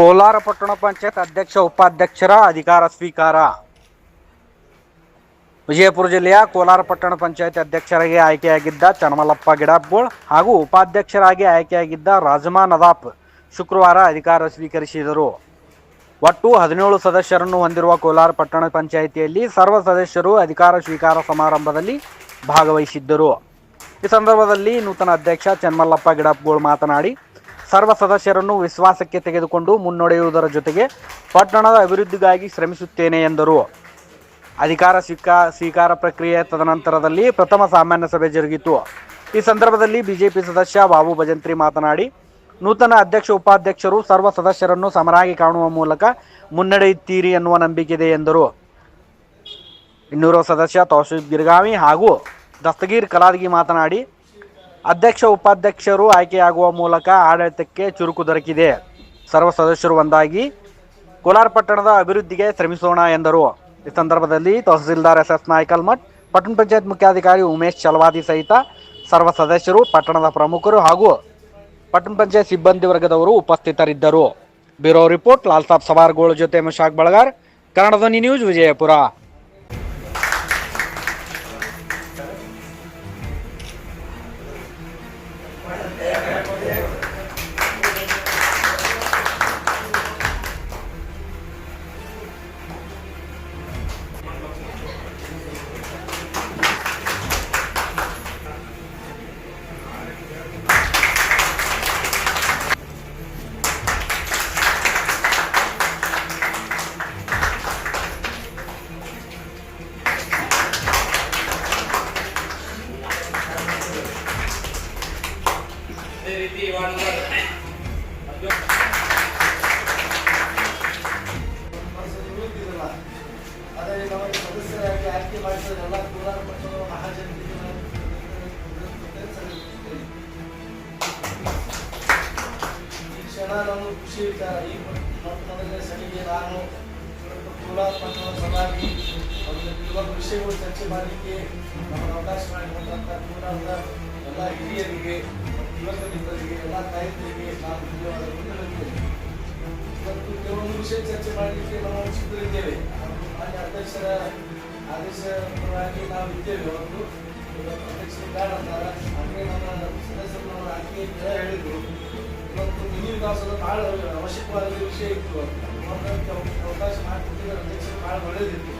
ಕೋಲಾರ ಪಟ್ಟಣ ಪಂಚಾಯತ್ ಅಧ್ಯಕ್ಷ, ಉಪಾಧ್ಯಕ್ಷರ ಅಧಿಕಾರ ಸ್ವೀಕಾರ. ವಿಜಯಪುರ ಜಿಲ್ಲೆಯ ಕೋಲಾರ ಪಟ್ಟಣ ಪಂಚಾಯತ್ ಅಧ್ಯಕ್ಷರಾಗಿ ಆಯ್ಕೆಯಾಗಿದ್ದ ಚನ್ನಮಲ್ಲಪ್ಪ ಗಿಡಾಪ್ಗೋಳ್ ಹಾಗೂ ಉಪಾಧ್ಯಕ್ಷರಾಗಿ ಆಯ್ಕೆಯಾಗಿದ್ದ ರಾಜಮಾ ನದಾಪ್ ಶುಕ್ರವಾರ ಅಧಿಕಾರ ಸ್ವೀಕರಿಸಿದರು. ಒಟ್ಟು ಹದಿನೇಳು ಸದಸ್ಯರನ್ನು ಹೊಂದಿರುವ ಕೋಲಾರ ಪಟ್ಟಣ ಪಂಚಾಯಿತಿಯಲ್ಲಿ ಸರ್ವ ಸದಸ್ಯರು ಅಧಿಕಾರ ಸ್ವೀಕಾರ ಸಮಾರಂಭದಲ್ಲಿ ಭಾಗವಹಿಸಿದ್ದರು. ಈ ಸಂದರ್ಭದಲ್ಲಿ ನೂತನ ಅಧ್ಯಕ್ಷ ಚನ್ನಮಲ್ಲಪ್ಪ ಗಿಡಪ್ಗೋಳ್ ಮಾತನಾಡಿ ಸರ್ವ ಸದಸ್ಯರನ್ನು ವಿಶ್ವಾಸಕ್ಕೆ ತೆಗೆದುಕೊಂಡು ಮುನ್ನಡೆಯುವುದರ ಜೊತೆಗೆ ಪಟ್ಟಣದ ಅಭಿವೃದ್ಧಿಗಾಗಿ ಶ್ರಮಿಸುತ್ತೇನೆ ಎಂದರು. ಅಧಿಕಾರ ಸ್ವೀಕಾ, ಸ್ವೀಕಾರ ಪ್ರಕ್ರಿಯೆ ತದನಂತರದಲ್ಲಿ ಪ್ರಥಮ ಸಾಮಾನ್ಯ ಸಭೆ ಜರುಗಿತು. ಈ ಸಂದರ್ಭದಲ್ಲಿ ಬಿಜೆಪಿ ಸದಸ್ಯ ಬಾಬು ಭಜಂತ್ರಿ ಮಾತನಾಡಿ, ನೂತನ ಅಧ್ಯಕ್ಷ, ಉಪಾಧ್ಯಕ್ಷರು ಸರ್ವ ಸದಸ್ಯರನ್ನು ಸಮರಾಗಿ ಕಾಣುವ ಮೂಲಕ ಮುನ್ನಡೆಯುತ್ತೀರಿ ಎನ್ನುವ ನಂಬಿಕೆ ಇದೆ ಎಂದರು. ಇನ್ನೂರು ಸದಸ್ಯ ತೌಸೀಫ್ ಗಿರ್ಗಾಮಿ ಹಾಗೂ ದಸ್ತಗೀರ್ ಕಲಾದಗಿ ಮಾತನಾಡಿ ಅಧ್ಯಕ್ಷ, ಉಪಾಧ್ಯಕ್ಷರು ಆಯ್ಕೆಯಾಗುವ ಮೂಲಕ ಆಡಳಿತಕ್ಕೆ ಚುರುಕು ದೊರಕಿದೆ. ಸರ್ವ ಸದಸ್ಯರು ಒಂದಾಗಿ ಕೋಲಾರ ಪಟ್ಟಣದ ಅಭಿವೃದ್ಧಿಗೆ ಶ್ರಮಿಸೋಣ ಎಂದರು. ಈ ಸಂದರ್ಭದಲ್ಲಿ ತಹಸೀಲ್ದಾರ್ ಎಸ್ ಎಸ್ ನಾಯ್ಕಲ್ಮಠ್ ಪಟ್ಟಣ ಪಂಚಾಯತ್ ಮುಖ್ಯಾಧಿಕಾರಿ ಉಮೇಶ್ ಚಲವಾದಿ ಸಹಿತ ಸರ್ವ ಸದಸ್ಯರು, ಪಟ್ಟಣದ ಪ್ರಮುಖರು ಹಾಗೂ ಪಟ್ಟಣ ಪಂಚಾಯತ್ ಸಿಬ್ಬಂದಿ ವರ್ಗದವರು ಉಪಸ್ಥಿತರಿದ್ದರು. ಬ್ಯೂರೋ ರಿಪೋರ್ಟ್, ಲಾಲ್ಸಾಬ್ ಸವಾರ್ಗೋಳ ಜೊತೆ, ಮಶಾಕ್ ಬಳಗಾರ್, ಕನ್ನಡ ಧ್ವನಿ ನ್ಯೂಸ್, ವಿಜಯಪುರ. ಅದೇ ರೀತಿ ಅದೇ ನಮಗೆ ಸದಸ್ಯರಾಗಿ ಆಯ್ಕೆ ಮಾಡಿಸೋದೆಲ್ಲ ಕೋಲಾರ ಪಟ್ಟಣದ ಮಹಾಜನತೆಗೆ ನಾವು ಈ ಕ್ಷಣ ನಮಗೆ ಖುಷಿ ವಿಚಾರ. ಈ ಮೊದಲನೇ ಸಲಿಗೆ ನಾನು ಕೋಲಾರ ಪಟ್ಟಣದ ಸಭಾಗಿ ಕೆಲವೊಂದು ವಿಷಯಗಳು ಚರ್ಚೆ ಮಾಡಲಿಕ್ಕೆ ನಮಗೆ ಅವಕಾಶ ಮಾಡಿಕೊಟ್ಟಂಥ ಕೋಲಾರದ ಎಲ್ಲ ಹಿರಿಯರಿಗೆ ಯುವಕ ಮಿತ್ರರಿಗೆ ಎಲ್ಲ ತಾಯಂದಿರಿಗೆ ನಾನು ಮತ್ತು ಕೆಲವೊಂದು ವಿಷಯ ಚರ್ಚೆ ಮಾಡಲಿಕ್ಕೆ ನಾವು ಸಿದ್ಧರಿದ್ದೇವೆ ಮಾನ್ಯ ಅಧ್ಯಕ್ಷರ ಆದೇಶವಾಗಿ ನಾವು ಇದ್ದೇವೆ ಅವರು ಅಧ್ಯಕ್ಷರು ಬೇಡ ಅಂತಾರ ಹಾಗೆ ನಮ್ಮ ಸದಸ್ಯರು ಆಯ್ಕೆ ಹೇಳಿದ್ರು ಇವತ್ತು ಮಿನಿ ವಿಕಾಸದ ಭಾಳ ಅವಶ್ಯಕವಾದ ವಿಷಯ ಇತ್ತು ಅಂತ ಅವಕಾಶ ಮಾಡಿಕೊಟ್ಟಿದ್ರೆ ಅಧ್ಯಕ್ಷರು ಭಾಳ ಒಳ್ಳೆಯದಿತ್ತು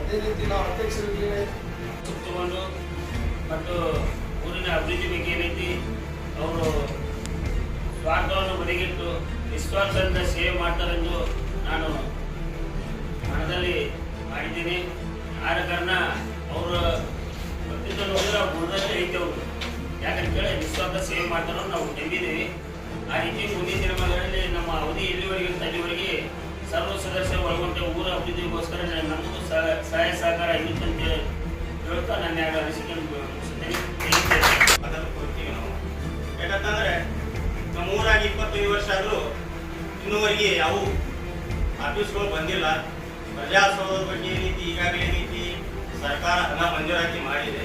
ಅದೇ ರೀತಿ ನಾವು ಅಧ್ಯಕ್ಷರಿಗೆ ತಗೊಂಡು ಮತ್ತು ಊರಿನ ಅಭಿವೃದ್ಧಿ ಬಗ್ಗೆ ಏನೈತಿ, ಅವರು ಸ್ವಾರ್ಥವನ್ನು ಬದಿಗಿಟ್ಟು ನಿಸ್ವಾರ್ಥದಿಂದ ಸೇವೆ ಮಾಡ್ತಾರೆಂದು ನಾನು ಮನದಲ್ಲಿ ಮಾಡಿದ್ದೀನಿ. ಆದ ಕಾರಣ ಅವರ ಪ್ರತಿಯೊಂದು ಗುಣದಲ್ಲಿ ಐತೆ ಅವರು. ಯಾಕಂತ ಕೇಳಿ ನಿಸ್ವಾರ್ಥ ಸೇವ್ ಮಾಡ್ತಾರೋ ನಾವು ನಂಬಿದ್ದೀವಿ. ಆ ರೀತಿ ಮುಂದಿನ ದಿನಮಾನಗಳಲ್ಲಿ ನಮ್ಮ ಅವಧಿ ಇಲ್ಲಿವರೆಗೆ ಅಲ್ಲಿವರೆಗೆ ಸರ್ವ ಸದಸ್ಯ ಒಳಗೊಂಡ ಊರ ಅಭಿವೃದ್ಧಿಗೋಸ್ಕರ ನಮಗೂ ಸಹ- ಸಹಾಯ ಸಹಕಾರ ಇರುತ್ತೆ ಅಂತ ಹೇಳ್ತಾ ನನ್ನ ಎರಡು ಅನಿಸಿಕೆ. ಅದನ್ನು ಕೊಡ್ತೀವಿ ನಾವು. ಯಾಕಂತಂದ್ರೆ ನಮ್ಮ ಊರಾಗಿ ಇಪ್ಪತ್ತೈದು ವರ್ಷ ಆದರೂ ಇನ್ನೂವರೆಗೆ ಯಾವ ಆಫೀಸ್ಗಳು ಬಂದಿಲ್ಲ. ಪ್ರಜಾಸೌಧದ ಬಗ್ಗೆ ಏನೈತಿ ಈಗಾಗಲೇ ಏನೈತಿ ಸರ್ಕಾರ ಹಣ ಮಂಜೂರಾತಿ ಮಾಡಿದೆ.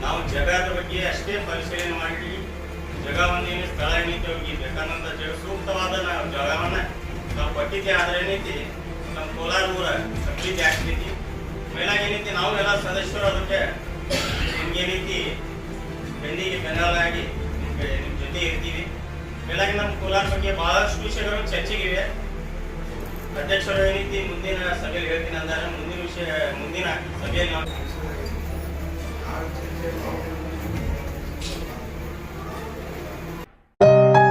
ನಾವು ಜಗದ ಬಗ್ಗೆ ಅಷ್ಟೇ ಪರಿಶೀಲನೆ ಮಾಡಿ ಜಗವನ್ನು ಏನು ಸ್ಥಳ ಏನೈತಿ ಅವ್ರಿಗೆ ಬೇಕಾದಂಥ ಜಗ ಸೂಕ್ತವಾದ ಜಾಗವನ್ನ ನಾವು ಕೊಟ್ಟಿದ್ದೆ ಆದ್ರೆ ಏನೈತಿ? ನಮ್ಮ ಕೋಲಾರ ಊರ ಅಭಿವೃದ್ಧಿ ಆಗ್ತೈತಿ. ಮೇಲಾಗ ಏನೈತಿ? ನಾವು ಎಲ್ಲ ಸದಸ್ಯರು ಅದಕ್ಕೆ ನಿಮ್ಗೇನೈತಿ ಬೆನ್ನಿಗೆ ಬೆನ್ನಲಾಗಿ ನಿಮ್ಗೆ ನಿಮ್ಮ ಜೊತೆ ಇರ್ತೀವಿ. ಮೇಲಾಗಿ ನಮ್ಮ ಕೋಲಾರ ಬಗ್ಗೆ ಬಹಳಷ್ಟು ವಿಷಯಗಳು ಚರ್ಚೆಗಿವೆ. ಅಧ್ಯಕ್ಷರು ಏನೈತಿ? ಮುಂದಿನ ಸಭೆಯಲ್ಲಿ ಹೇಳ್ತೀನಿ ಅಂದಾರೆ ಮುಂದಿನ ವಿಷಯ ಮುಂದಿನ ಸಭೆಯಲ್ಲಿ ನಾವು